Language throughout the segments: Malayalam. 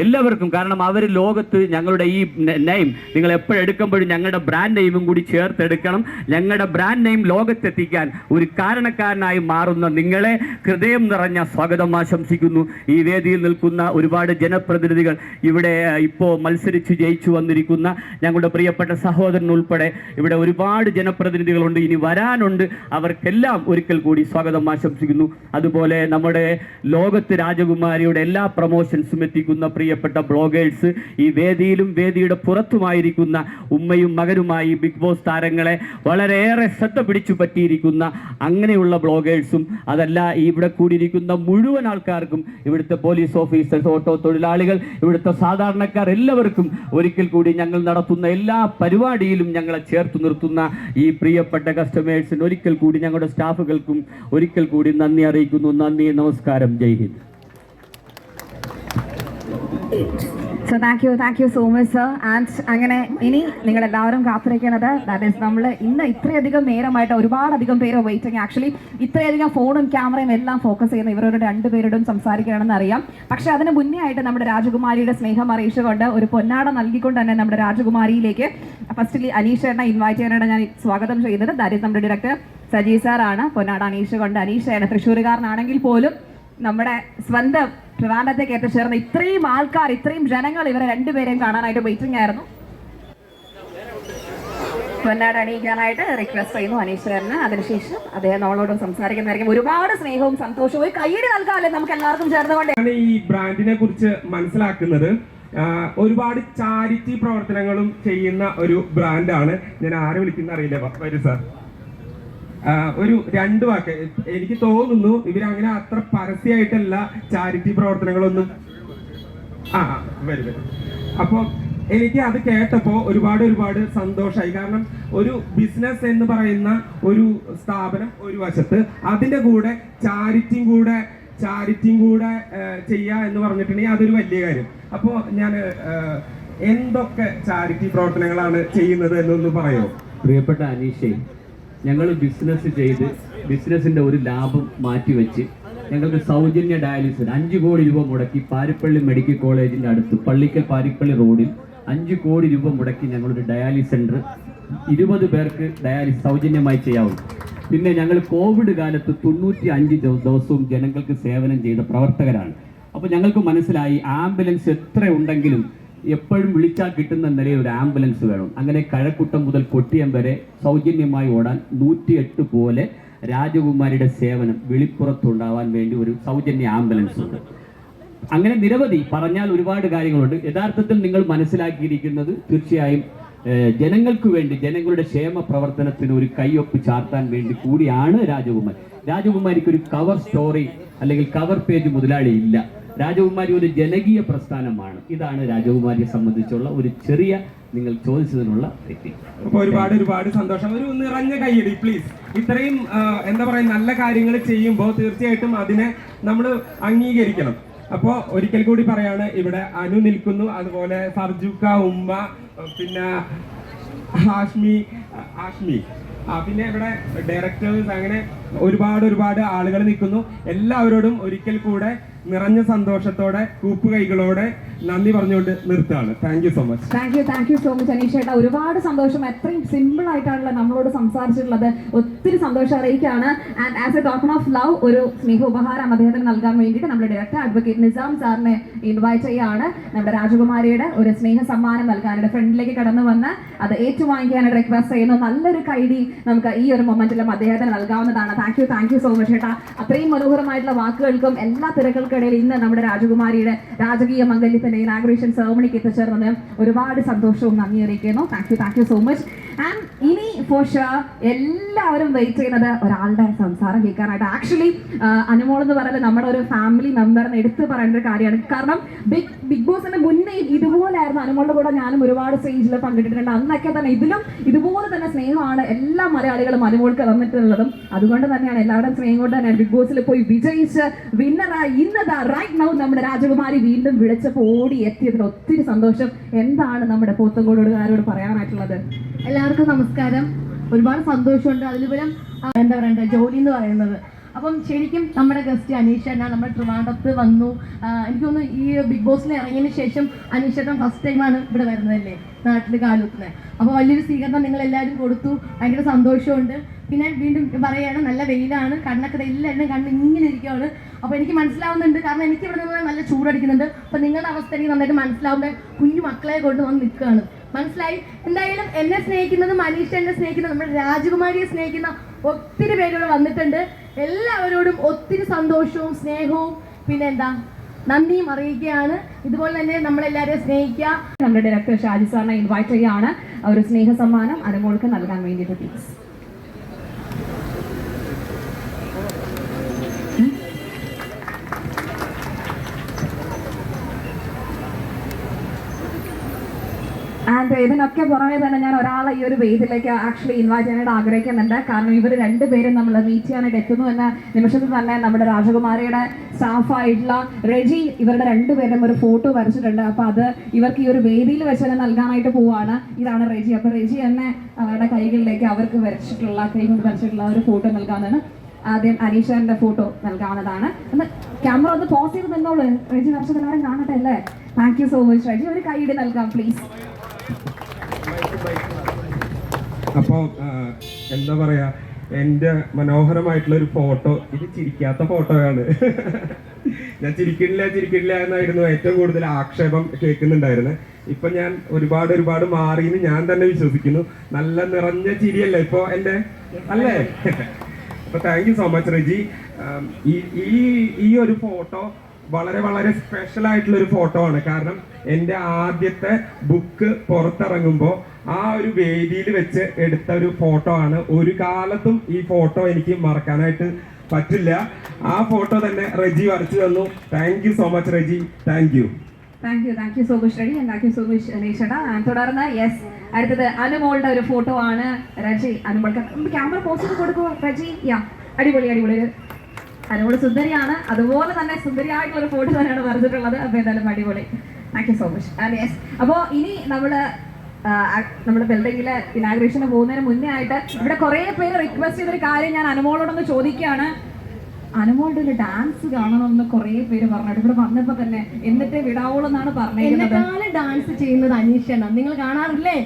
എല്ലാവർക്കും കാരണം അവർ ലോകത്ത് ഞങ്ങളുടെ ഈ നെയിം നിങ്ങൾ എപ്പോഴെടുക്കുമ്പോഴും ഞങ്ങളുടെ ബ്രാൻഡ് നെയിമും കൂടി ചേർത്തെടുക്കണം. ഞങ്ങളുടെ ബ്രാൻഡ് നെയിം ലോകത്തെത്തിക്കാൻ ഒരു കാരണക്കാരനായി മാറുന്ന നിങ്ങളെ ഹൃദയം നിറഞ്ഞ സ്വാഗതം ആശംസിക്കുന്നു. ഈ വേദിയിൽ നിൽക്കുന്ന ഒരുപാട് ജനപ്രതിനിധികൾ ഇവിടെ ഇപ്പോൾ മത്സരിച്ച് ജയിച്ചു വന്നിരിക്കുന്ന ഞങ്ങളുടെ പ്രിയപ്പെട്ട സഹോദരൻ ഉൾപ്പെടെ ഇവിടെ ഒരുപാട് ജനപ്രതിനിധികളുണ്ട്. ഇനി വരാനുണ്ട്. അവർക്കെല്ലാം ഒരിക്കൽ കൂടി സ്വാഗതം ആശംസിക്കുന്നു. അതുപോലെ നമ്മുടെ ലോകത്ത് രാജകുമാരിയുടെ എല്ലാ പ്രൊമോഷൻസും എത്തിക്കുന്ന പ്രിയപ്പെട്ട ബ്ലോഗേഴ്സ് ഈ വേദിയിലും വേദിയുടെ പുറത്തുമായിരിക്കുന്ന ഉമ്മയും മകനുമായി ബിഗ് ബോസ് താരങ്ങളെ വളരെയേറെ ശ്രദ്ധ പിടിച്ചു പറ്റിയിരിക്കുന്ന അങ്ങനെയുള്ള ബ്ലോഗേഴ്സും അതല്ല ഇവിടെ കൂടിയിരിക്കുന്ന മുഴുവൻ ആൾക്കാർക്കും ഇവിടുത്തെ പോലീസ് ഓഫീസേഴ്സ് ഓട്ടോ തൊഴിലാളികൾ ഇവിടുത്തെ സാധാരണക്കാർ എല്ലാവർക്കും ഒരിക്കൽ കൂടി ഞങ്ങൾ നടത്തുന്ന എല്ലാ പരിപാടിയിലും ഞങ്ങളെ ചേർത്ത് നിർത്തുന്ന ഈ പ്രിയപ്പെട്ട കസ്റ്റമേഴ്സിന് ഒരിക്കൽ കൂടി ഞങ്ങളുടെ സ്റ്റാഫുകൾക്കും ഒരിക്കൽ കൂടി നന്ദി അറിയിക്കുന്നു. നന്ദി നമസ്കാരം. ജയ് Hind. So thank you thank you so much sir and അങ്ങനെ ഇനി നിങ്ങൾ എല്ലാവരും കാത്തിരിക്കുന്നത്. ദാറ്റ് ഈസ് നമ്മൾ ഇന്ന് ഇത്രയധികം നേരമായിട്ട് ഒരുപാടധികം പേര് വെയിറ്റിംഗ് ആക്ച്വലി ഇത്രയധികം ഫോണും ക്യാമറയും എല്ലാം ഫോക്കസ് ചെയ്യുന്ന ഇവരുടെ രണ്ടുപേരോടും സംസാരിക്കണമെന്ന് അറിയാം. പക്ഷെ അതിന് മുന്നേ ആയിട്ട് നമ്മുടെ രാജകുമാരിയുടെ സ്നേഹം അറിയിച്ചുകൊണ്ട് ഒരു പൊന്നാട നൽകിക്കൊണ്ട് തന്നെ നമ്മുടെ രാജകുമാരിയിലേക്ക് ഫസ്റ്റ്ലി അനീഷേട്ടനെ ഇൻവൈറ്റ് ചെയ്യാനാണ് ഞാൻ സ്വാഗതം ചെയ്യുന്നത്. ദാറ്റ് ഈസ് നമ്മുടെ ഡയറക്ടർ സജി സാറാണ്. പൊന്നാട അനീഷ് കൊണ്ട് അനീഷ് അനീഷയാണ് തൃശ്ശൂരുകാരനാണെങ്കിൽ പോലും നമ്മുടെ സ്വന്തം ട്രിവാൻഡത്തേക്ക് എത്തിച്ചേർന്ന ഇത്രയും ആൾക്കാർ ഇത്രയും ജനങ്ങൾ ഇവരെ രണ്ടുപേരെയും കാണാനായിട്ട് വെയിറ്റിംഗ് ആയിരുന്നു. പൊന്നാട് അണിയിക്കാനായിട്ട് റിക്വസ്റ്റ് ചെയ്യുന്നു അനീശ്വരന് അതിനുശേഷം അദ്ദേഹം നമ്മളോട് സംസാരിക്കുന്നതായിരിക്കും. ഒരുപാട് സ്നേഹവും സന്തോഷവും ഒരു കൈയ്യടി നൽകാമല്ലേ നമുക്ക് എല്ലാവർക്കും ചേർന്നുകൊണ്ട്? ഈ ബ്രാൻഡിനെ കുറിച്ച് മനസ്സിലാക്കുന്നത് ഒരുപാട് ചാരിറ്റി പ്രവർത്തനങ്ങളും ചെയ്യുന്ന ഒരു ബ്രാൻഡാണ് ഞാൻ ആരെ വിളിക്കുന്ന അറിയില്ല വരും സാർ. ഒരു രണ്ട് വാക്ക്. എനിക്ക് തോന്നുന്നു ഇവരങ്ങനെ അത്ര പരസ്യമായിട്ടല്ല ചാരിറ്റി പ്രവർത്തനങ്ങളൊന്നും. ആ വരും വരും. അപ്പോൾ എനിക്ക് അത് കേട്ടപ്പോൾ ഒരുപാട് ഒരുപാട് സന്തോഷമായി കാരണം ഒരു ബിസിനസ് എന്ന് പറയുന്ന ഒരു സ്ഥാപനം ഒരു വശത്ത് അതിന്റെ കൂടെ ചാരിറ്റിയും കൂടെ ചാരിറ്റിയും കൂടെ ചെയ്യുക എന്ന് പറഞ്ഞിട്ടുണ്ടെങ്കിൽ അതൊരു വലിയ കാര്യം. അപ്പോ ഞാൻ എന്തൊക്കെ ചാരിറ്റി പ്രവർത്തനങ്ങളാണ് ചെയ്യുന്നത് എന്നൊന്ന് പറയുമോ പ്രിയപ്പെട്ട അനീഷേ ഞങ്ങൾ ബിസിനസ് ചെയ്ത് ബിസിനസിന്റെ ഒരു ലാഭം മാറ്റിവെച്ച് ഞങ്ങൾക്ക് സൗജന്യ ഡയാലിസിസ് അഞ്ച് കോടി രൂപ മുടക്കി പാരിപ്പള്ളി മെഡിക്കൽ കോളേജിന്റെ അടുത്ത് പള്ളിക്കൽ പാരിപ്പള്ളി റോഡിൽ അഞ്ച് കോടി രൂപ മുടക്കി ഞങ്ങളൊരു ഡയാലിസിസ് സെന്റർ ഇരുപത് പേർക്ക് ഡയാലിസ് സൗജന്യമായി ചെയ്യാവും പിന്നെ ഞങ്ങൾ കോവിഡ് കാലത്ത് തൊണ്ണൂറ്റി അഞ്ച് ദിവ- ദിവസവും ജനങ്ങൾക്ക് സേവനം ചെയ്ത പ്രവർത്തകരാണ്. അപ്പോൾ ഞങ്ങൾക്ക് മനസ്സിലായി ആംബുലൻസ് എത്ര ഉണ്ടെങ്കിലും എപ്പോഴും വിളിച്ചാൽ കിട്ടുന്ന നിലയിൽ ഒരു ആംബുലൻസ് വേണം. അങ്ങനെ കഴക്കൂട്ടം മുതൽ കൊട്ടിയം വരെ സൗജന്യമായി ഓടാൻ നൂറ്റിയെട്ട് പോലെ രാജകുമാരിയുടെ സേവനം വിളിപ്പുറത്തുണ്ടാവാൻ വേണ്ടി ഒരു സൗജന്യ ആംബുലൻസ് ഉണ്ട്. അങ്ങനെ നിരവധി പറഞ്ഞാൽ ഒരുപാട് കാര്യങ്ങളുണ്ട്. യഥാർത്ഥത്തിൽ നിങ്ങൾ മനസ്സിലാക്കിയിരിക്കുന്നത് തീർച്ചയായും ജനങ്ങൾക്ക് വേണ്ടി ജനങ്ങളുടെ ക്ഷേമ പ്രവർത്തനത്തിന് ഒരു കൈയൊപ്പ് ചാർത്താൻ വേണ്ടി കൂടിയാണ് രാജകുമാരി. രാജകുമാരിക്ക് ഒരു കവർ സ്റ്റോറി അല്ലെങ്കിൽ കവർ പേജ് മുതലാളി ഇല്ല. രാജകുമാരി ഒരു ജനകീയ പ്രസ്ഥാനമാണ്. ഇതാണ് രാജകുമാരിയെ സംബന്ധിച്ചുള്ള ഒരു ചെറിയ നിങ്ങൾ ചോദിച്ചതിനുള്ള വ്യക്തി അപ്പൊ ഒരുപാട് ഒരുപാട് സന്തോഷം. ഒരു നിറഞ്ഞ കൈയടി പ്ലീസ് ഇത്രയും എന്താ പറയാ നല്ല കാര്യങ്ങൾ ചെയ്യുമ്പോൾ തീർച്ചയായിട്ടും അതിനെ നമ്മൾ അംഗീകരിക്കണം. അപ്പോൾ ഒരിക്കൽ കൂടി പറയാണ് ഇവിടെ അനു നിൽക്കുന്നു. അതുപോലെ സർജുക്ക ഉമ്മ പിന്നെ ഹാഷ്മി ഹാഷ്മി. ആ പിന്നെ ഇവിടെ ഡയറക്ടേഴ്സ് അങ്ങനെ ഒരുപാട് ഒരുപാട് ആളുകൾ നിൽക്കുന്നു. എല്ലാവരോടും ഒരിക്കൽ കൂടെ നിറഞ്ഞ സന്തോഷത്തോടെ കൂപ്പുകൈകളോടെ നന്ദി പറഞ്ഞുകൊണ്ട് നിർത്തുകയാണ്. Thank you so much thank you thank you so much Aneesh ചേട്ടാ ഒരുപാട് സന്തോഷം. എത്രയും സിമ്പിൾ ആയിട്ടാണല്ലോ നമ്മളോട് സംസാരിച്ചിട്ടുള്ളത്. ഒത്തിരി സന്തോഷം അറിയിക്കുകയാണ്. And as a token of love ഒരു സ്നേഹ ഉപഹാരം അദ്ദേഹത്തിന് നൽകാൻ വേണ്ടിയിട്ട് നമ്മുടെ ഡയറക്ടർ അഡ്വക്കേറ്റ് നിസാം സാറിനെ ഇൻവൈറ്റ് ചെയ്യാണ്. നമ്മുടെ രാജകുമാരിയുടെ ഒരു സ്നേഹ സമ്മാനം നൽകാനായിട്ട് ഫ്രണ്ടിലേക്ക് കടന്നു വന്ന് അത് ഏറ്റുവാങ്ങിക്കാനായിട്ട് റിക്വസ്റ്റ് ചെയ്യുന്നു നല്ലൊരു കൈഡി നമുക്ക് ഈ ഒരു മൊമെന്റിലും അദ്ദേഹത്തിന് നൽകാവുന്നതാണ്. Thank you thank you so much ചേട്ടാ അത്രയും മനോഹരമായിട്ടുള്ള വാക്കുകൾക്കും എല്ലാ തിരക്കൾക്കിടയിൽ ഇന്ന് നമ്മുടെ രാജകുമാരിയുടെ രാജകീയ മംഗല്യത്തിന്റെ ഇനാഗ്രേഷൻ സെറമണിക്ക് എത്തിച്ചേർന്നത് ഒരുപാട് സന്തോഷവും നന്ദി അറിയിക്കുന്നു. Thank you thank you so much and ഇനി ഷുവർ എല്ലാവരും വെയിറ്റ് ചെയ്യുന്നത് ഒരാളുടെ സംസാരം കേൾക്കാനായിട്ട്. ആക്ച്വലി അനുമോൾ എന്ന് പറയുന്നത് നമ്മുടെ ഒരു ഫാമിലി മെമ്പറിന് എടുത്തു പറയേണ്ട ഒരു കാര്യമാണ്. കാരണം ബിഗ് ബിഗ് ബോസിന്റെ മുന്നേ ഇതുപോലെയായിരുന്നു അനുമോളുടെ കൂടെ ഞാനും ഒരുപാട് സ്റ്റേജിൽ പങ്കെടുത്തിട്ടുണ്ട്. അന്നൊക്കെ തന്നെ ഇതിലും ഇതുപോലെ തന്നെ സ്നേഹമാണ് എല്ലാ മലയാളികളും അനുമോൾക്ക് തന്നിട്ടുള്ളതും. അതുകൊണ്ട് തന്നെയാണ് എല്ലാവരുടെയും സ്നേഹം കൊണ്ട് തന്നെ ബിഗ് ബോസിൽ പോയി വിജയിച്ച് വിന്നറായി ഇന്നതാ. റൈറ്റ് നൗ നമ്മുടെ രാജകുമാരി വീണ്ടും വിളിച്ചപ്പോൾ ഓടി എത്തിയതിൽ ഒത്തിരി സന്തോഷം. എന്താണ് നമ്മുടെ പോത്തങ്കോടുകാരോട് പറയാനായിട്ടുള്ളത്? എല്ലാവർക്കും നമസ്കാരം. ഒരുപാട് സന്തോഷമുണ്ട്. അതിലുപരം എന്താ പറയണ്ടേ ജോലി എന്ന് പറയുന്നത്. അപ്പം ശരിക്കും നമ്മുടെ ഗസ്റ്റ് അനീഷേട്ടൻ നമ്മുടെ ട്രിവാണ്ടത്ത് വന്നു. എനിക്ക് തോന്നുന്നു ഈ ബിഗ് ബോസിൽ ഇറങ്ങിയതിന് ശേഷം അനീഷേട്ടൻ ഫസ്റ്റ് ടൈമാണ് ഇവിടെ വരുന്നതല്ലേ നാട്ടിൽ കാലുത്തുന്നത് അപ്പോൾ വലിയൊരു സ്വീകരണം നിങ്ങൾ എല്ലാവരും കൊടുത്തു. ഭയങ്കര സന്തോഷമുണ്ട്. പിന്നെ വീണ്ടും പറയുകയാണ് നല്ല വെയിലാണ്. കണ്ണൊക്കെ എല്ലാവരും കണ്ണ് ഇങ്ങനെ ഇരിക്കുകയാണ് അപ്പോൾ എനിക്ക് മനസ്സിലാവുന്നുണ്ട്. കാരണം എനിക്ക് ഇവിടെ നിന്ന് നല്ല ചൂടടിക്കുന്നുണ്ട്. അപ്പോൾ നിങ്ങളുടെ അവസ്ഥ എനിക്ക് നന്നായിട്ട് മനസ്സിലാവുമ്പോൾ കുഞ്ഞു മക്കളെ കൊണ്ട് വന്ന് നിൽക്കുകയാണ്. മനസ്സിലായി? എന്തായാലും എന്നെ സ്നേഹിക്കുന്നത് മനീഷ എന്നെ സ്നേഹിക്കുന്നത് നമ്മുടെ രാജകുമാരിയെ സ്നേഹിക്കുന്ന ഒത്തിരി പേരുകൾ വന്നിട്ടുണ്ട്. എല്ലാവരോടും ഒത്തിരി സന്തോഷവും സ്നേഹവും പിന്നെ എന്താ നന്ദിയും അറിയിക്കുകയാണ്. ഇതുപോലെ തന്നെ നമ്മളെല്ലാവരെയും സ്നേഹിക്കുക. നമ്മുടെ ഡയറക്ടർ ഷാജി സാറിനെ ഇൻവൈറ്റ് ചെയ്യുകയാണ്. ഒരു സ്നേഹ സമ്മാനം അനുമോൾക്ക് നൽകാൻ വേണ്ടിയിട്ട് പ്ലീസ് ആൻഡ് ഇതിനൊക്കെ പുറമെ തന്നെ ഞാൻ ഒരാളെ ഈ ഒരു വേദിയിലേക്ക് ആക്ച്വലി ഇൻവൈറ്റ് ചെയ്യാനായിട്ട് ആഗ്രഹിക്കുന്നുണ്ട്. കാരണം ഇവർ രണ്ടുപേരും നമ്മൾ മീറ്റ് ചെയ്യാനായിട്ട് എത്തുന്നു എന്ന നിമിഷത്തിൽ തന്നെ നമ്മുടെ രാജകുമാരിയുടെ സ്റ്റാഫായിട്ടുള്ള റെജി ഇവരുടെ രണ്ടുപേരും ഒരു ഫോട്ടോ വരച്ചിട്ടുണ്ട്. അപ്പൊ അത് ഇവർക്ക് ഈ ഒരു വേദിയിൽ വെച്ച് തന്നെ നൽകാനായിട്ട് പോവാണ്. ഇതാണ് റെജി. അപ്പൊ റെജി തന്നെ അവരുടെ കൈകളിലേക്ക് അവർക്ക് വരച്ചിട്ടുള്ള കൈ കൊണ്ട് വരച്ചിട്ടുള്ള ഒരു ഫോട്ടോ നൽകാനാണ്. ആദ്യം അനീഷന്റെ ഫോട്ടോ നൽകാവുന്നതാണ്. ഒന്ന് ക്യാമറ ഒന്ന് പോസ് ചെയ്ത് നിന്നോളൂ. റെജി വരച്ചത് എല്ലാവരും കാണട്ടെ അല്ലേ? Thank you so much Reji ഒരു കൈയിടി നൽകാം പ്ലീസ് അപ്പോൾ എന്താ പറയാ എന്റെ മനോഹരമായിട്ടുള്ള ഒരു ഫോട്ടോ ഇത് ചിരിക്കാത്ത ഫോട്ടോയാണ്. ഞാൻ ചിരിക്കില്ല ചിരിക്കണില്ല എന്നായിരുന്നു ഏറ്റവും കൂടുതൽ ആക്ഷേപം കേൾക്കുന്നുണ്ടായിരുന്നത് ഇപ്പൊ ഞാൻ ഒരുപാട് ഒരുപാട് മാറിയെന്ന് ഞാൻ തന്നെ വിശ്വസിക്കുന്നു. നല്ല നിറഞ്ഞ ചിരിയല്ലേ ഇപ്പൊ എന്റെ? അല്ലേ? അപ്പൊ thank you so much Reji. ഈ ഈ ഒരു ഫോട്ടോ വളരെ വളരെ സ്പെഷ്യൽ ആയിട്ടുള്ള ഒരു ഫോട്ടോ ആണ്. കാരണം എന്റെ ആദ്യത്തെ ബുക്ക് പുറത്തിറങ്ങുമ്പോൾ ആ ഒരു വേദിയിൽ വെച്ച് എടുത്ത ഒരു ഫോട്ടോ ആണ്. ഒരു കാലത്തും ഈ ഫോട്ടോ എനിക്ക് മറക്കാനായിട്ട് പറ്റില്ല. ആ ഫോട്ടോ തന്നെ റെജി വരച്ചു തന്നു. Thank you so much Reji. Thank you thank you thank you so much ready thank you so much അനീഷട തുടർന്ന് യെസ് അടുത്തത് അനുമോളുടെ ഒരു ഫോട്ടോ ആണ്. റജി അനുമോൾക്ക് ക്യാമറ പോസ്റ്റ് കൊടുക്കുമോ റജി? യാ അടിപൊളി അടിപൊളി. അനുമോൾ സുന്ദരിയാണ്. അതുപോലെ തന്നെ സുന്ദരിയായിട്ടുള്ള ഒരു ഫോട്ടോ തന്നെയാണ് വരച്ചിട്ടുള്ളത്. അപ്പൊ എന്തായാലും അടിപൊളി. Thank you so much yes അപ്പോൾ ഇനി നമ്മൾ ആ, നമ്മുടെ ബിൽഡിങ്ങിലെ ഇനാഗ്രേഷന് പോകുന്നതിന് മുന്നേ ആയിട്ട് ഇവിടെ കുറെ പേര് റിക്വസ്റ്റ് ചെയ്തൊരു കാര്യം ഞാൻ അനുമോളോടൊന്ന് ചോദിക്കുകയാണ്. അനുമോളുടെ ഒരു ഡാൻസ് കാണണമെന്ന് കുറെ പേര് പറഞ്ഞിട്ട് ഇവിടെ വന്നപ്പോ തന്നെ എന്നിട്ട് വിടാവുള്ളൂ എന്നാണ് എന്നെക്കാളും ഡാൻസ് ചെയ്യുന്നത് അനീഷാണ് നിങ്ങൾ കാണാറില്ലേ?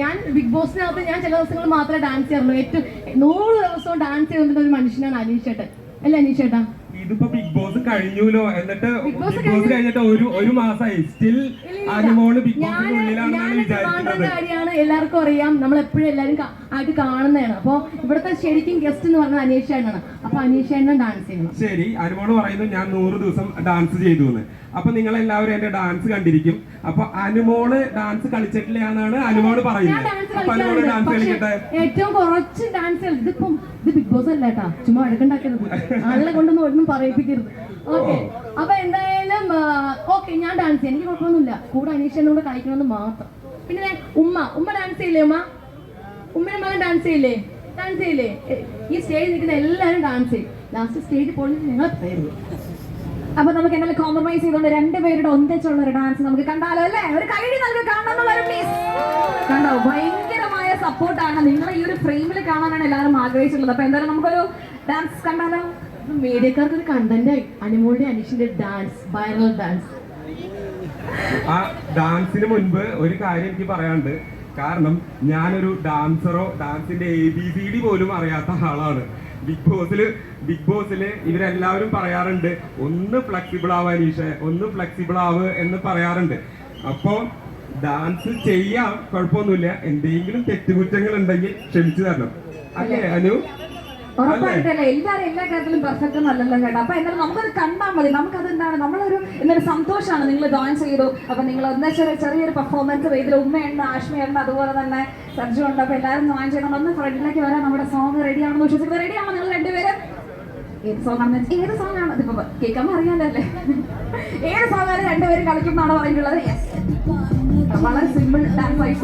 ഞാൻ ബിഗ് ബോസിനകത്ത് ഞാൻ ചില ദിവസങ്ങൾ മാത്രമേ ഡാൻസ് ചെയ്യാറുള്ളൂ. ഏറ്റവും നൂറ് ദിവസവും ഡാൻസ് ചെയ്യുന്ന ഒരു മനുഷ്യനാണ് അനീഷേട്ടൻ. അല്ലേ അനീഷേട്ടാ? ഇതിപ്പോ ബിഗ് ബോസ് കഴിഞ്ഞുല്ലോ എന്നിട്ട് ബിഗ് ബോസ് കഴിഞ്ഞിട്ട് ഒരു ഒരു മാസമായി സ്റ്റിൽ അനുമോൾ ബിഗ് ബോസിന്റെ ഉള്ളിലാണെന്നാണ് വിചാരിക്കുന്നത്. എല്ലാവർക്കും അറിയാം. നമ്മൾ എപ്പോഴും എല്ലാവരും കാ- ആയിട്ട് കാണുന്നതാണ്. അപ്പോൾ ഇവിടുത്തെ ശരിക്കും ഗസ്റ്റ് എന്ന് പറഞ്ഞാൽ അപ്പോൾ അപ്പൊ അനീഷേട്ടനും ഡാൻസ് ചെയ്യണം ശരി അനുമോൾ പറയുന്നു ഞാൻ നൂറ് ദിവസം ഡാൻസ് ചെയ്തു എന്ന്. അപ്പൊ നിങ്ങൾ എല്ലാവരും എന്റെ ഡാൻസ് കണ്ടിരിക്കും. അപ്പൊ അനുമോൾ ഡാൻസ് കളിച്ചിട്ടില്ല എന്നാണ് അനുമോൾ പറയുന്നത്. ഡാൻസ് അപ്പൊ അനുമോൾ ഡാൻസ് കളിക്കട്ടെ? ഏറ്റവും കുറച്ച് ഡാൻസ് ഇതിപ്പം ഇത് ബിഗ് ബോസ് അല്ല കേട്ടാ. ചുമ്മാ എടുക്കണ്ടാക്കരുത് ആളെ കൊണ്ടൊന്നും ഒന്നും പറയിപ്പിക്കരുത്. ഓക്കെ അപ്പൊ എന്തായാലും ഓക്കെ ഞാൻ ഡാൻസ് ചെയ്യാം. എനിക്ക് കുഴപ്പമൊന്നുമില്ല. കൂടെ അനീഷനോട് കളിക്കണമെന്ന് മാത്രം. പിന്നെ ഉമ്മ. ഉമ്മ ഡാൻസ് ചെയ്യില്ലേ ഉമ്മ? ഉമ്മയുടെ മകൻ ഡാൻസ് ചെയ്യില്ലേ? ഡാൻസ് ചെയ്യില്ലേ? ഈ സ്റ്റേജിൽ നിൽക്കുന്ന എല്ലാവരും ഡാൻസ് ചെയ്യും. ലാസ്റ്റ് സ്റ്റേജ് പോയി ഞങ്ങൾ പേര് അപ്പൊ നമുക്ക് എന്നാലും കോംപ്രമൈസ് ചെയ്തുകൊണ്ട് രണ്ടുപേരുടെ ഒന്നിച്ചുള്ള ഒരു ഡാൻസ് നമുക്ക് കണ്ടാലോ അല്ലേ? ഒരു കൈഡി നമുക്ക് കാണണം കണ്ടോ? ഭയങ്കരമായ സപ്പോർട്ടാണ് നിങ്ങൾ ഈ ഒരു ഫ്രെയിമിൽ കാണാനാണ് എല്ലാവരും ആഗ്രഹിച്ചിട്ടുള്ളത്. അപ്പൊ എന്തായാലും നമുക്കൊരു ഡാൻസ് കണ്ടാലോ? മീഡിയക്കാർക്ക് ഒരു കണ്ടന്റ് അനുമോളുടെ അനീഷിന്റെ ഡാൻസ് വൈറൽ ഡാൻസ് ആ ഡാൻസിന് മുൻപ് ഒരു കാര്യം എനിക്ക് പറയാനുണ്ട്. കാരണം ഞാനൊരു ഡാൻസറോ ഡാൻസിന്റെ എ ബി സി ഡി പോലും അറിയാത്ത ആളാണ്. ബിഗ് ബോസിൽ ബിഗ് ബോസിൽ ഇവരെല്ലാവരും പറയാറുണ്ട് ഒന്ന് ഫ്ലെക്സിബിൾ ആവ് അനീഷ ഒന്ന് ഫ്ലെക്സിബിൾ ആവ് എന്ന് പറയാറുണ്ട്. അപ്പോ ഡാൻസ് ചെയ്യാം കുഴപ്പമൊന്നുമില്ല. എന്തെങ്കിലും തെറ്റുകുറ്റങ്ങൾ ഉണ്ടെങ്കിൽ ക്ഷമിച്ചു തരണം. അല്ലേ അനു? ഉറപ്പായിട്ടല്ല എല്ലാവരും എല്ലാ കാര്യത്തിലും പെർഫെക്റ്റ് നല്ലല്ലോ കേട്ടോ അപ്പൊ എന്തായാലും നമുക്കത് കണ്ടാൽ മതി. നമുക്കത് എന്താണ്? നമ്മളൊരു ഇന്നൊരു സന്തോഷമാണ് നിങ്ങൾ ജോയിൻ ചെയ്തു. അപ്പൊ നിങ്ങൾ ഒന്ന് ചെറിയ ചെറിയൊരു പെർഫോമൻസ് ഇതിൽ ഉമ്മയുണ്ട് ആഷ്മയുണ്ട് അതുപോലെ തന്നെ സർജു ഉണ്ട്. അപ്പൊ എല്ലാവരും ജോയിൻ ചെയ്യണം. ഒന്ന് ഫ്രണ്ടിലേക്ക് വരാൻ നമ്മുടെ സോങ് റെഡി ആണെന്ന് വിശ്വസിക്കുന്നത് റെഡി ആണോ നിങ്ങൾ രണ്ടുപേരും? ഏത് സോങ് ആണെന്ന് ഏത് സോങ് ആണ്? ഇതിപ്പോ കേൾക്കാൻ അറിയാലോ അല്ലേ? ഏത് സോങ് ആണ് രണ്ടുപേരും കളിക്കുന്നതാണോ പറഞ്ഞിട്ടുള്ളത് വളരെ സിമ്പിൾ ഡാൻസ് ആയി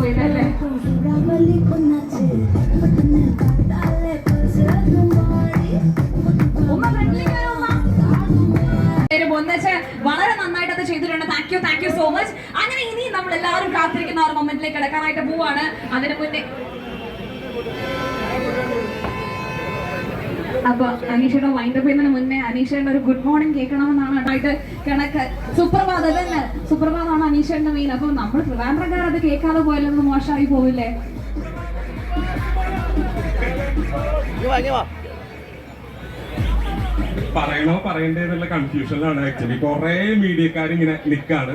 മച്ച് അങ്ങനെ ഇനി നമ്മൾ എല്ലാവരും കാത്തിരിക്കുന്ന ആ ഒരു മൊമെന്റിലേക്ക് കിടക്കാനായിട്ട് പോവാണ്. അതിന് മുന്നേ അപ്പൊ അനീഷയുടെ വൈൻഡപ്പ് ചെയ്യുന്നതിന് മുന്നേ അനീഷയുടെ ഒരു ഗുഡ് മോർണിംഗ് കേൾക്കണമെന്നാണ് ആയിട്ട് കണക്ക്. സുപ്രഭാതം അതന്നെ. സുപ്രഭാതമാണ് അനീഷയുടെ മെയിൻ അപ്പൊ നമ്മൾ ട്രിവാൻഡ്രക്കാർ അത് കേൾക്കാതെ പോയാലൊന്നും മോശമായി പോവില്ലേ? പറയണോ പറയണ്ടേ എന്നുള്ള കൺഫ്യൂഷനിലാണ് ആക്ച്വലി കുറെ മീഡിയക്കാർ ഇങ്ങനെ നിൽക്കാണ്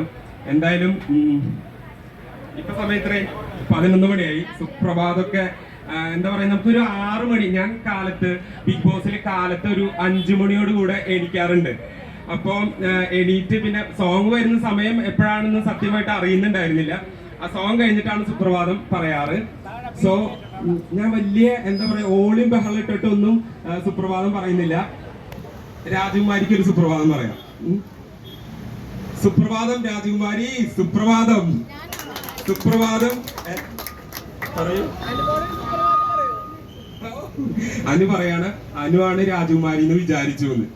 എന്തായാലും ഇപ്പൊ സമയത്രേ പതിനൊന്ന് മണിയായി. സുപ്രഭാതൊക്കെ ആ, എന്താ പറയാ നമുക്കൊരു ആറ് മണി ഞാൻ കാലത്ത് ബിഗ് ബോസിൽ കാലത്ത് ഒരു അഞ്ചു മണിയോട് കൂടെ എണീക്കാറുണ്ട്. അപ്പോൾ എണീറ്റ് പിന്നെ സോങ് വരുന്ന സമയം എപ്പോഴാണെന്ന് സത്യമായിട്ട് അറിയുന്നുണ്ടായിരുന്നില്ല. ആ സോങ് കഴിഞ്ഞിട്ടാണ് സുപ്രഭാതം പറയാറ്. സോ ഞാൻ വലിയ എന്താ പറയാ ഓളിയും ബഹളം ഇട്ടിട്ടൊന്നും സുപ്രഭാതം പറയുന്നില്ല. രാജകുമാരിക്ക് ഒരു സുപ്രഭാതം പറയാം. സുപ്രഭാതം രാജകുമാരി സുപ്രഭാതം. സുപ്രഭാതം. അനു പറയാണ് അനുവാണ് രാജകുമാരി എന്ന് വിചാരിച്ചു എന്ന്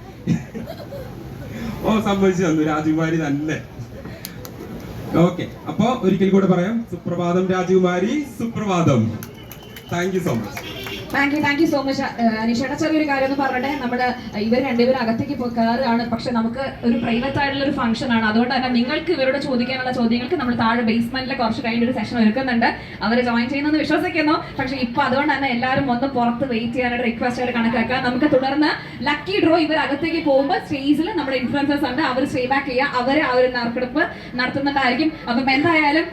ഓ സമ്മതിച്ചു തന്നു. രാജകുമാരി തന്നെ. ഓക്കെ അപ്പോ ഒരിക്കൽ കൂടെ പറയാം. സുപ്രഭാതം രാജകുമാരി സുപ്രഭാതം. Thank you so much thank you thank you so much അനീഷേട്ട ചെറിയൊരു കാര്യം ഒന്ന് പറഞ്ഞിട്ട്. നമ്മൾ ഇവർ രണ്ടുപേരും അകത്തേക്ക് കയറുകയാണ് പക്ഷെ നമുക്ക് ഒരു പ്രൈവറ്റ് ആയിട്ടുള്ള ഒരു ഫംഗ്ഷൻ ആണ്. അതുകൊണ്ട് തന്നെ നിങ്ങൾക്ക് ഇവരോട് ചോദിക്കാനുള്ള ചോദ്യങ്ങൾക്ക് നമ്മൾ താഴെ ബേസ്മെന്റിലെ കുറച്ച് കഴിഞ്ഞ ഒരു സെഷൻ ഒരുക്കുന്നുണ്ട്. അവർ ജോയിൻ ചെയ്യുന്നെന്ന് വിശ്വസിക്കുന്നു. പക്ഷെ ഇപ്പൊ അതുകൊണ്ട് തന്നെ എല്ലാവരും ഒന്ന് പുറത്ത് വെയിറ്റ് ചെയ്യാനായിട്ട് റിക്വസ്റ്റ് ആയിട്ട് കണക്കാക്കുക. നമുക്ക് തുടർന്ന് ലക്കി ഡ്രോ ഇവർ അകത്തേക്ക് പോകുമ്പോൾ സ്റ്റേജിൽ നമ്മുടെ ഇൻഫ്ലുവൻസേഴ്സ് ഉണ്ട്. അവർ സ്റ്റേ ബാക്ക് ചെയ്യുക. അവരെ ആ ഒരു നറുക്കെടുപ്പ് നടത്തുന്നുണ്ടായിരിക്കും. അപ്പം എന്തായാലും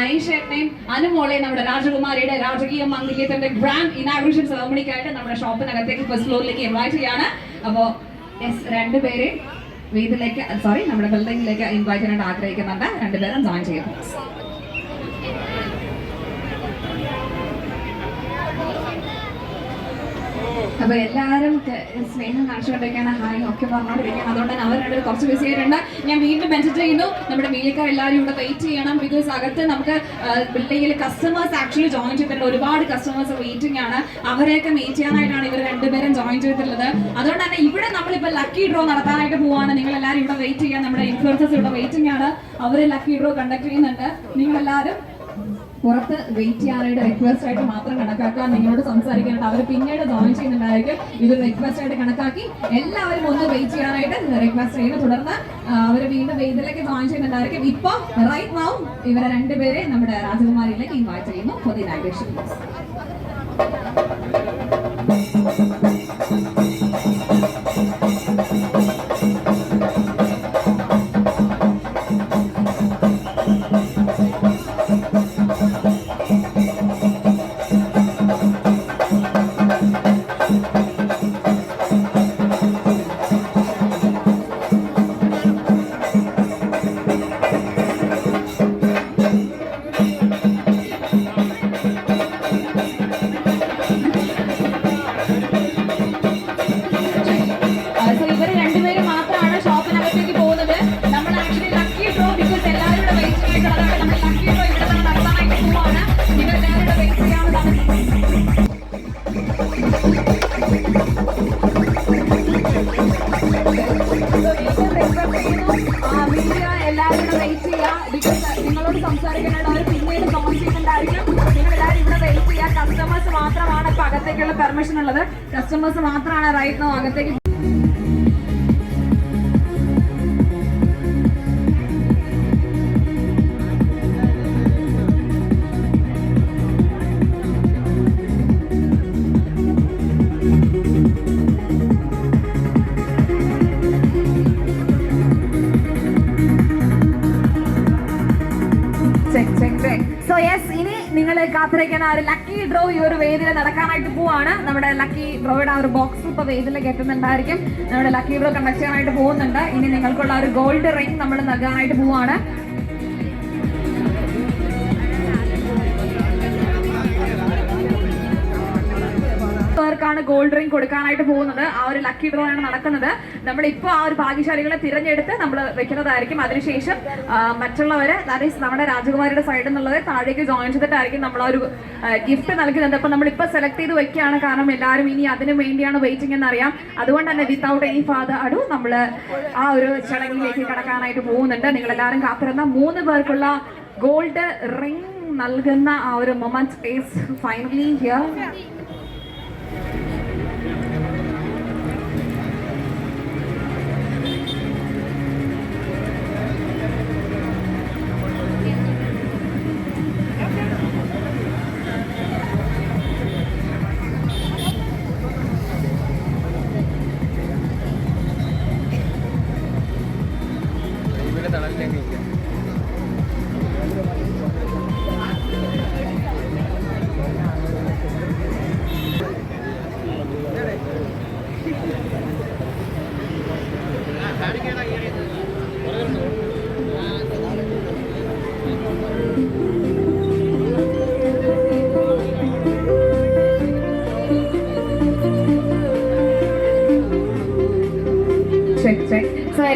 അനീഷേട്ടനെയും അനുമോളെയും നമ്മുടെ രാജകുമാരിയുടെ രാജകീയ മംഗല്യത്തിന്റെ ഗ്രാൻഡ് ഇനാഗ്രേഷൻ സെറമണിക്കായിട്ട് നമ്മുടെ ഷോപ്പിനകത്തേക്ക് ഫസ്റ്റ് ഫ്ലോറിലേക്ക് ഇൻവൈറ്റ് ചെയ്യാണ്. അപ്പോൾ യെസ് രണ്ടുപേരെ വീട്ടിലേക്ക് സോറി നമ്മുടെ ബിൽഡിംഗിലേക്ക് ഇൻവൈറ്റ് ചെയ്യാനായിട്ട് ആഗ്രഹിക്കുന്നുണ്ട്. രണ്ടുപേരും ജോയിൻ ചെയ്യുന്നു അപ്പൊ എല്ലാരും സ്നേഹം കാണിച്ചുകൊണ്ടിരിക്കുകയാണ് ഹായ് ഒക്കെ പറഞ്ഞുകൊണ്ടിരിക്കുകയാണ് അതുകൊണ്ട് തന്നെ അവർ രണ്ടുപേരും കുറച്ച് ബിസി ആയിട്ടുണ്ട്. ഞാൻ വീണ്ടും മെൻഷൻ ചെയ്യുന്നു. നമ്മുടെ മീഡിയക്കാർ എല്ലാവരും ഇവിടെ വെയിറ്റ് ചെയ്യണം. ബിക്കോസ് അകത്ത് നമുക്ക് ബിൽഡിങ്ങിൽ കസ്റ്റമേഴ്സ് ആക്ച്വലി ജോയിൻ ചെയ്തിട്ടുണ്ട് ഒരുപാട് കസ്റ്റമേഴ്സ് വെയിറ്റിംഗ് ആണ്. അവരെയൊക്കെ മീറ്റ് ചെയ്യാനായിട്ടാണ് ഇവർ രണ്ടുപേരും ജോയിൻ ചെയ്തിട്ടുള്ളത്. അതുകൊണ്ട് തന്നെ ഇവിടെ നമ്മളിപ്പോൾ ലക്കി ഡ്രോ നടത്താനായിട്ട് പോവാണ്. നിങ്ങൾ എല്ലാവരും ഇവിടെ വെയിറ്റ് ചെയ്യാൻ. നമ്മുടെ ഇൻഫ്ലുവൻസേഴ്സ് ഇവിടെ വെയിറ്റിംഗ് ആണ്. അവർ ലക്കി ഡ്രോ കണ്ടക്ട് ചെയ്യുന്നുണ്ട്. നിങ്ങളെല്ലാവരും പുറത്ത് വെയിറ്റ് ചെയ്യാനായിട്ട് റിക്വസ്റ്റ് ആയിട്ട് മാത്രം കണക്കാക്കുക. നിങ്ങളോട് സംസാരിക്കാനായിട്ട് അവർ പിന്നീട് ജോയിൻ ചെയ്യുന്നുണ്ടായിരിക്കും. ഇത് റിക്വസ്റ്റ് ആയിട്ട് കണക്കാക്കി എല്ലാവരും ഒന്ന് വെയിറ്റ് ചെയ്യാനായിട്ട് റിക്വസ്റ്റ് ചെയ്യുന്നു. തുടർന്ന് അവർ വീണ്ടും വെയിറ്റിലേക്ക് ജോയിൻ ചെയ്യുന്നുണ്ടായിരിക്കും. ഇപ്പൊ റൈറ്റ് നൗ ഇവരെ രണ്ടുപേരെ നമ്മുടെ രാജകുമാരിയിലേക്ക് ഇൻവൈറ്റ് ചെയ്യുന്നു. ഫോർ കാത്തിരിക്കുന്ന ആ ഒരു ലക്കി ഡ്രോ ഈ ഒരു വേദിയിൽ നടക്കാനായിട്ട് പോവാണ്. നമ്മുടെ ലക്കി ഡ്രോയുടെ ആ ഒരു ബോക്സ് ഇപ്പൊ വേദിയിലേക്ക് എത്തുന്നുണ്ടായിരിക്കും. നമ്മുടെ ലക്കി ഡ്രോ കണ്ടക്ട് ചെയ്യാനായിട്ട് പോകുന്നുണ്ട്. ഇനി നിങ്ങൾക്കുള്ള ഒരു ഗോൾഡ് റിംഗ് നമ്മൾ നൽകാനായിട്ട് പോവാണ്. ഗോൾഡ് റിംഗ് കൊടുക്കാനായിട്ട് പോകുന്നത്. ആ ഒരു ലക്കി ഡ്രോ ആണ് നടക്കുന്നത്. നമ്മൾ ഇപ്പോൾ ആ ഒരു ഭാഗ്യശാലികളെ തിരഞ്ഞെടുത്ത് നമ്മൾ വെക്കുന്നതായിരിക്കും. അതിനുശേഷം മറ്റുള്ളവരെ ഈസ് നമ്മുടെ രാജകുമാരിയുടെ സൈഡിൽ നിന്നുള്ളത് താഴേക്ക് ജോയിൻ ചെയ്തിട്ടായിരിക്കും നമ്മൾ ആ ഒരു ഗിഫ്റ്റ് നൽകുന്നത്. അപ്പൊ നമ്മൾ ഇപ്പൊ സെലക്ട് ചെയ്ത് വെക്കുകയാണ്. കാരണം എല്ലാവരും ഇനി അതിനു വേണ്ടിയാണ് വെയിറ്റിംഗ് എന്നറിയാം. അതുകൊണ്ട് തന്നെ വിത്തൗട്ട് എനി ഫാദർ അടു നമ്മൾ ആ ഒരു ചടങ്ങിലേക്ക് കടക്കാനായിട്ട് പോകുന്നുണ്ട്. നിങ്ങൾ എല്ലാവരും കാത്തിരുന്ന മൂന്ന് പേർക്കുള്ള ഗോൾഡ് റിംഗ് നൽകുന്ന ആ ഒരു മൊമെന്റ് ഫൈനലി ഹിയർ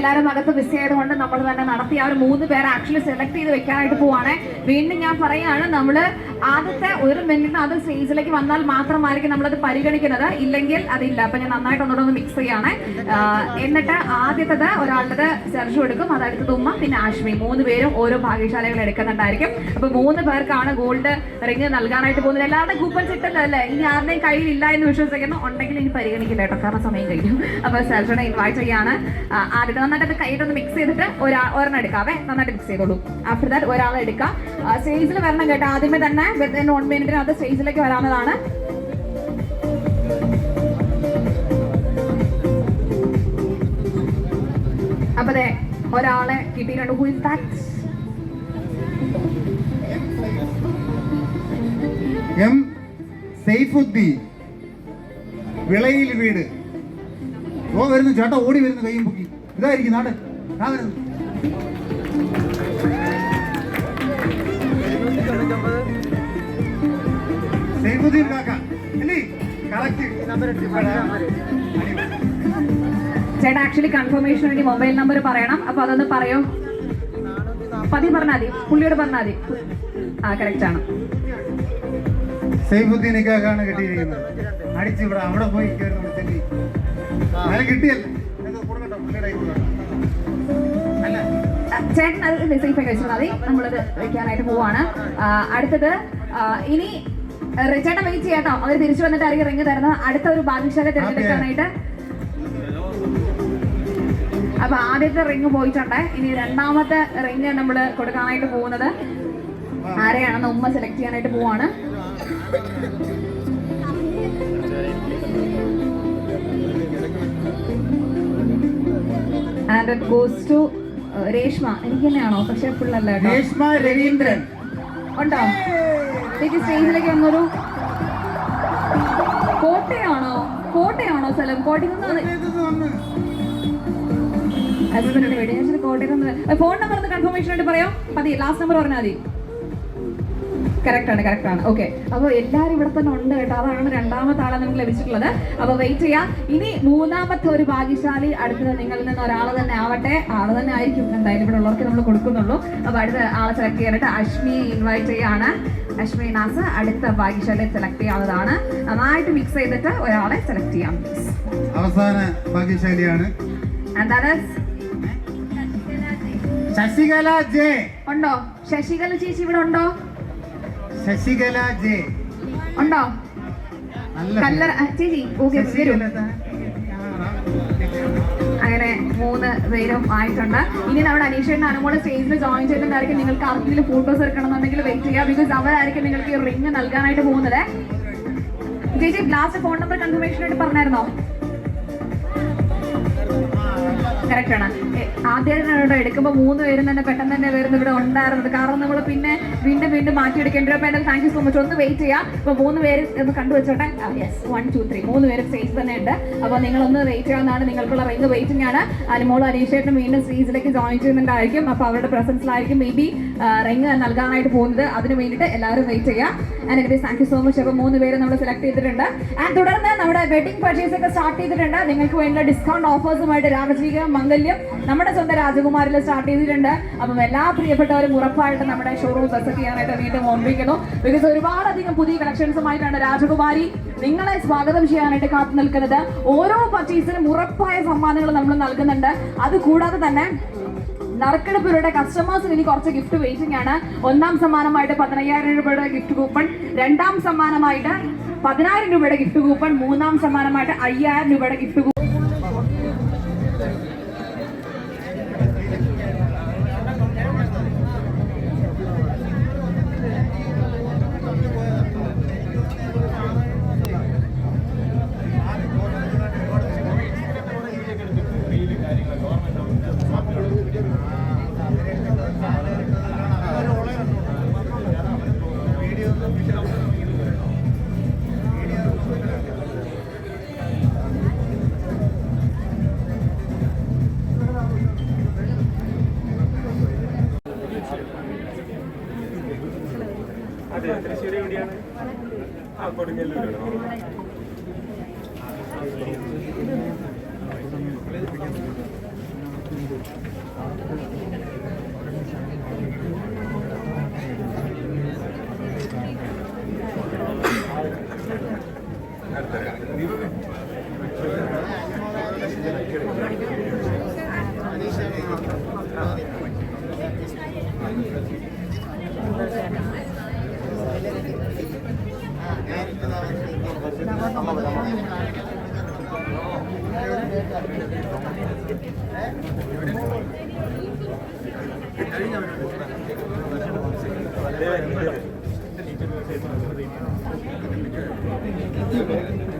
എല്ലാവരും അകത്ത് ബിസി ആയതുകൊണ്ട് നമ്മൾ തന്നെ നടത്തി ആ ഒരു മൂന്ന് പേരെ ആക്ച്വലി സെലക്ട് ചെയ്ത് വെക്കാനായിട്ട് പോവാണ്. വീണ്ടും ഞാൻ പറയുകയാണ് നമ്മൾ ആദ്യത്തെ ഒരു മിനിറ്റിന് അത് സ്റ്റേജിലേക്ക് വന്നാൽ മാത്രമായിരിക്കും നമ്മളത് പരിഗണിക്കുന്നത്. ഇല്ലെങ്കിൽ അതില്ല. അപ്പൊ ഞാൻ നന്നായിട്ട് ഒന്നുകൂടെ ഒന്ന് മിക്സ് ചെയ്യാണ്. എന്നിട്ട് ആദ്യത്തത് ഒരാളുടെ സെർജു എടുക്കും. അതായത് തുമ്മ പിന്നെ ആശ്മി. മൂന്ന് പേരും ഓരോ ഭാഗ്യശാലകൾ എടുക്കുന്നുണ്ടായിരിക്കും. അപ്പൊ മൂന്ന് പേർക്കാണ് ഗോൾഡ് റിങ് നൽകാനായിട്ട് പോകുന്നത്. കൂപ്പൺ കൂപ്പൺസ് അല്ലേ ഇനി ആരുടെയും കയ്യിൽ ഇല്ല എന്ന് വിശ്വസിക്കുന്നു. ഉണ്ടെങ്കിൽ ഇനി പരിഗണിക്കില്ല കേട്ടോ. കാരണം സമയം കഴിഞ്ഞു. അപ്പൊ സെർജുനെ ഇൻവൈറ്റ് ചെയ്യാണ്. ആദ്യത്തെ നന്നായിട്ട് അത് മിക്സ് ചെയ്തിട്ട് ഒരാ ഒരെണ്ണം എടുക്കാവേ നന്നായിട്ട് മിക്സ് ചെയ്തോളൂ. ആഫ്റ്റർ ദാറ്റ് ഒരാളെ എടുക്കാം. സ്റ്റേജിൽ വരണം കേട്ടോ. ആദ്യമേ തന്നെ വിത്തിൻ വൺ അത് സ്റ്റേജിലേക്ക് വരാവുന്നതാണ്. അപ്പൊ അതെ ഒരാളെ കിട്ടിയിട്ടുണ്ട്. Who is that M Saifuddin വിളയിൽ വീട്. ഓ വരുന്നു. ചേട്ടാ ഓടി വരുന്നു. കയ്യും പൊക്കി. ഇതായിരിക്കും നാട്. ആ വരുന്നു. സൈഫുദ്ദീൻ കാക്ക അല്ലേ കറക്റ്റ് ചേട്ടാ ആക്ച്വലി കൺഫർമേഷന് വേണ്ടി മൊബൈൽ നമ്പർ പറയണം. അപ്പൊ അതൊന്ന് പറയോ. പതി പറഞ്ഞാൽ മതി. പുള്ളിയോട് പറഞ്ഞാൽ മതി. ആ കറക്റ്റ് ആണ്. കിട്ടിയിരിക്കുന്നത്. അടിച്ച് ഇവിടെ അവിടെ പോയി കയറി കിട്ടിയല്ലേ? ചേട്ടൻ അത് സേഫ് ആയി കഴിച്ചാൽ മതി. നമ്മളത് വയ്ക്കാനായിട്ട് പോവാണ്. അടുത്തത് ഇനി ചേട്ടൻ വെയിറ്റ് ചെയ്യാട്ടോ അവർ തിരിച്ചു വന്നിട്ട് ആയിരിക്കും റിങ് തരുന്നത് അടുത്ത ഒരു ഭാഗ്യശാല തിരഞ്ഞെടുക്കാനായിട്ട്. അപ്പൊ ആദ്യത്തെ റിങ് പോയിട്ടുണ്ട്. ഇനി രണ്ടാമത്തെ റിങ് നമ്മൾ കൊടുക്കാനായിട്ട് പോകുന്നത്. ആരെയാണെന്ന് ഉമ്മ സെലക്ട് ചെയ്യാനായിട്ട് പോവാണ്. And it goes to Reshma. എനിക്ക് തന്നെയാണോ? പക്ഷെ ഫുൾ അല്ല രേഷ്മ രവീന്ദ്രൻ. ഉണ്ടോ? ചേച്ചി സ്റ്റേജിലേക്ക് വന്നൊരു കോട്ടയാണോ? കോട്ടയാണോ സ്ഥലം? വന്ന്. ഹസ്ബൻഡിന് വേണ്ടി ഞാൻ ഫോൺ നമ്പർ ഒന്ന് കൺഫർമേഷൻ ആയിട്ട് പറയാം. മതി ലാസ്റ്റ് നമ്പർ പറഞ്ഞാൽ മതി. കറക്റ്റ് കറക്റ്റാണ് കറക്റ്റ് ആണ്. ഓക്കെ അപ്പോൾ എല്ലാവരും ഇവിടെ തന്നെ ഉണ്ട് കേട്ടോ. അതാണ് രണ്ടാമത്തെ ആളെ നമുക്ക് ലഭിച്ചിട്ടുള്ളത്. അപ്പോൾ വെയിറ്റ് ചെയ്യാം. ഇനി മൂന്നാമത്തെ ഒരു ഭാഗ്യശാലി അടുത്തത് നിങ്ങളിൽ നിന്ന് ഒരാൾ തന്നെ ആവട്ടെ. ആൾ തന്നെ ആയിരിക്കും എന്തായാലും ഇവിടെ ഉള്ളവർക്ക് നമ്മൾ കൊടുക്കുന്നുള്ളൂ. അപ്പോൾ അടുത്ത ആളെ സെലക്ട് ചെയ്യാനായിട്ട് അശ്മി ഇൻവൈറ്റ് ചെയ്യാണ്. അശ്മി നാസ് അടുത്ത ഭാഗ്യശാലിയെ സെലക്ട് ചെയ്യാവുന്നതാണ്. നന്നായിട്ട് മിക്സ് ചെയ്തിട്ട് ഒരാളെ സെലക്ട് ചെയ്യാം. അവസാന ഭാഗ്യശാലിയാണ്. ശശികല ജെ. ഉണ്ടോ? ശശികല ചേച്ചി ഇവിടെ ഉണ്ടോ? ശശികല ജെ. ഉണ്ടോ? നല്ല കല്ലറ ചേച്ചി ഓക്കെ വരൂ. അങ്ങനെ മൂന്ന് പേരും ആയിട്ടുണ്ട്. ഇനി നമ്മുടെ അനീഷേട്ടൻ അനുമോൾ സ്റ്റേജിൽ ജോയിൻ ചെയ്തിട്ടുണ്ടായിരിക്കും. നിങ്ങൾക്ക് ആർക്കെങ്കിലും ഫോട്ടോസ് എടുക്കണമെന്നുണ്ടെങ്കിൽ വെയിറ്റ് ചെയ്യാം ബിക്കോസ് അവരായിരിക്കും നിങ്ങൾക്ക് ഈ റിങ് നൽകാനായിട്ട് പോകുന്നത്. ചേച്ചി ഗ്ലാസ് ഫോൺ നമ്പർ കൺഫർമേഷൻ ആയിട്ട് പറഞ്ഞായിരുന്നോ? കറക്റ്റ് ആണ്. ഇവിടെ എടുക്കുമ്പോൾ മൂന്ന് പേരും തന്നെ പെട്ടെന്ന് തന്നെ വരുന്ന. ഇവിടെ ഉണ്ടായിരുന്നത് കാരണം നമ്മൾ പിന്നെ വീണ്ടും വീണ്ടും മാറ്റിയെടുക്കേണ്ടി വരും. അപ്പോൾ എന്തായാലും താങ്ക് യു സോ മച്ച് ഒന്ന് വെയിറ്റ് ചെയ്യാം. അപ്പോൾ മൂന്ന് പേര് ഒന്ന് കണ്ടുവച്ചോട്ടെ? യെസ് വൺ ടു ത്രീ മൂന്ന് പേര് സ്റ്റേജ് തന്നെ ഉണ്ട്. അപ്പോൾ നിങ്ങളൊന്ന് വെയിറ്റ് ചെയ്യാവുന്നതാണ്. നിങ്ങൾക്കുള്ള റിംഗ് വെയിറ്റിംഗ് ആണ്. അനുമോൾ അനീഷേട്ടനും വീണ്ടും സ്റ്റേജിലേക്ക് ജോയിൻ ചെയ്യുന്നുണ്ടായിരിക്കും. അപ്പോൾ അവരുടെ പ്രസൻസിലായിരിക്കും മേ ബി റിംഗ് നൽകാനായിട്ട് പോകുന്നത്. അതിന് വേണ്ടിയിട്ട് എല്ലാവരും വെയിറ്റ് ചെയ്യാം ആൻഡ് എനിക്ക് താങ്ക് യു സോ മച്ച് അപ്പോൾ മൂന്ന് പേര് നമ്മൾ സെലക്ട് ചെയ്തിട്ടുണ്ട്. ആൻഡ് തുടർന്ന് നമ്മുടെ വെഡിങ് പർച്ചേസ് ഒക്കെ സ്റ്റാർട്ട് ചെയ്തിട്ടുണ്ട്. നിങ്ങൾക്ക് വേണ്ടിയുള്ള ഡിസ്കൗണ്ട് ഓഫേഴ്സുമായിട്ട് രാമജീക മംഗല്യം നമ്മുടെ സ്വന്തം രാജകുമാരിൽ സ്റ്റാർട്ട് ചെയ്തിട്ടുണ്ട്. അപ്പം എല്ലാ പ്രിയപ്പെട്ടവരും ഉറപ്പായിട്ട് നമ്മുടെ ഷോറൂം വിസിറ്റ് ചെയ്യാനായിട്ട് വീണ്ടും ഓർമ്മിക്കുന്നു. ബിക്കോസ് ഒരുപാടധികം പുതിയ കളക്ഷൻസുമായിട്ടാണ് രാജകുമാരി നിങ്ങളെ സ്വാഗതം ചെയ്യാനായിട്ട് കാത്തു നിൽക്കുന്നത്. ഓരോ പർച്ചേസിനും ഉറപ്പായ സമ്മാനങ്ങൾ നമ്മൾ നൽകുന്നുണ്ട്. അതുകൂടാതെ തന്നെ നറുക്കെടുപ്പിലൂടെ കസ്റ്റമേഴ്സിന് ഇനി കുറച്ച് ഗിഫ്റ്റ് വെയിറ്റിംഗ് ആണ്. ഒന്നാം സമ്മാനമായിട്ട് പതിനയ്യായിരം രൂപയുടെ ഗിഫ്റ്റ് കൂപ്പൺ രണ്ടാം സമ്മാനമായിട്ട് പതിനായിരം രൂപയുടെ ഗിഫ്റ്റ് കൂപ്പൺ മൂന്നാം സമ്മാനമായിട്ട് അയ്യായിരം രൂപയുടെ ഗിഫ്റ്റ് കൊടുക്കല്ലോ കൊടുങ്ങല്ലൂരാണോ നാട്ടിലൊന്ന്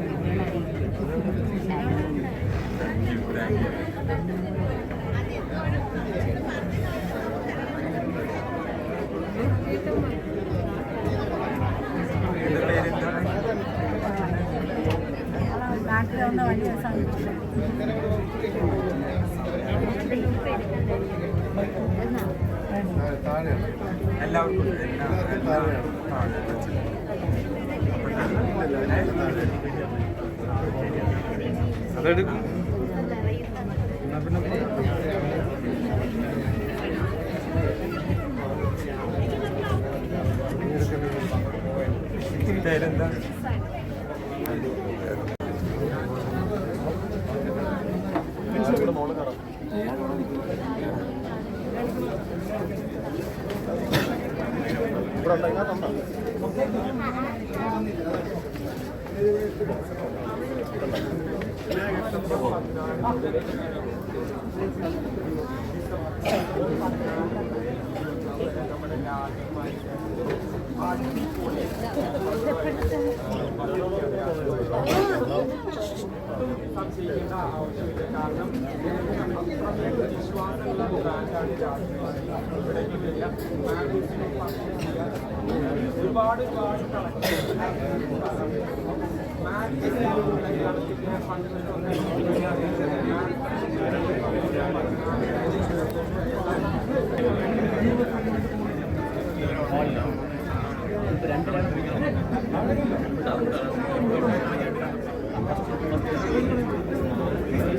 കാരണം നമുക്ക് വിശ്വാസമുള്ള ഒരു ബ്രാൻഡാണ് ഒരുപാട് ഒരുപാട് രണ്ട്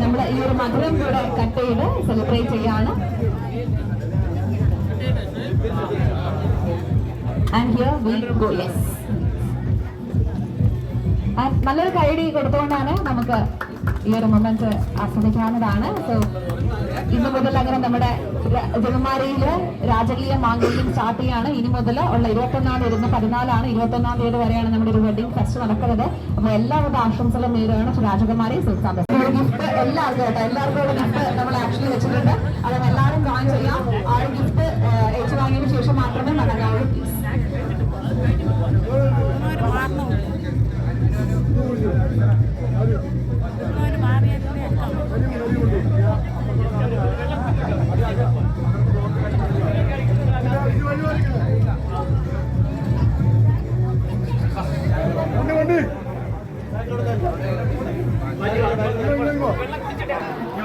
നമ്മൾ ഈ ഒരു മധുരം കൂടെ കട്ട് ചെയ്ത് സെലിബ്രേറ്റ് ചെയ്യാണ് and here we go yes നല്ലൊരു കൈഡി കൊടുത്തുകൊണ്ടാണ് നമുക്ക് ഈ ഒരു മൊമെന്റ് ആസ്വദിക്കാവുന്നതാണ്. സോ ഇന്ന് മുതൽ അങ്ങനെ നമ്മുടെ ര- രാജകീയ മാംഗല്യം ചെയ്യാണ് ഇനി മുതൽ ഉള്ള ഇരുപത്തൊന്നാം തീയതി പതിനാലാണ് ഇരുപത്തൊന്നാം തീയതി വരെയാണ് നമ്മുടെ ഒരു വെഡിങ് ഫെസ്റ്റ് നടക്കുന്നത്. അപ്പൊ എല്ലാവരുടെ ആശംസകളും നേരുകയാണ് രാജകുമാരി സുൽത്താൻ ഗിഫ്റ്റ് എല്ലാവർക്കും കേട്ടോ എല്ലാവർക്കും ഗിഫ്റ്റ് നമ്മൾ ആക്ച്വലി വെച്ചിട്ടുണ്ട്. അതും എല്ലാവരും ജോയിൻ ചെയ്യാം. ആ ഗിഫ്റ്റ് ഏറ്റുവാങ്ങിയതിനു ശേഷം മാത്രമേ മടങ്ങാവൂ